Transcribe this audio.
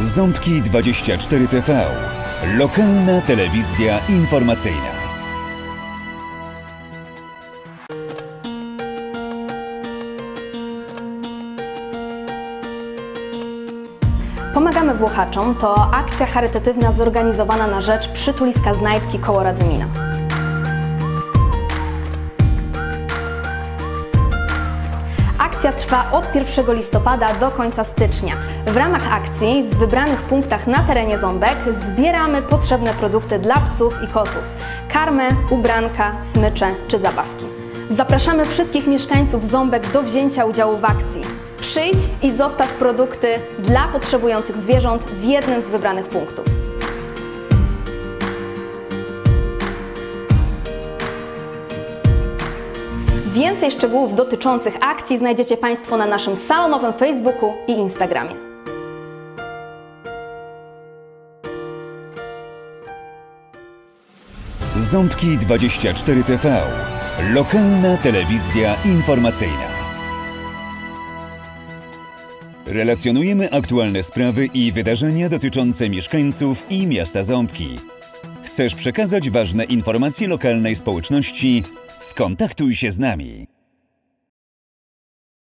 Ząbki 24 TV. Lokalna telewizja informacyjna. Pomagamy Włochaczom to akcja charytatywna zorganizowana na rzecz przytuliska Znajdki koło Radzymina. Akcja trwa od 1 listopada do końca stycznia. W ramach akcji w wybranych punktach na terenie Ząbek zbieramy potrzebne produkty dla psów i kotów. Karmę, ubranka, smycze czy zabawki. Zapraszamy wszystkich mieszkańców Ząbek do wzięcia udziału w akcji. Przyjdź i zostaw produkty dla potrzebujących zwierząt w jednym z wybranych punktów. Więcej szczegółów dotyczących akcji znajdziecie Państwo na naszym salonowym Facebooku i Instagramie. Ząbki 24 TV. Lokalna telewizja informacyjna. Relacjonujemy aktualne sprawy i wydarzenia dotyczące mieszkańców i miasta Ząbki. Chcesz przekazać ważne informacje lokalnej społeczności? Skontaktuj się z nami.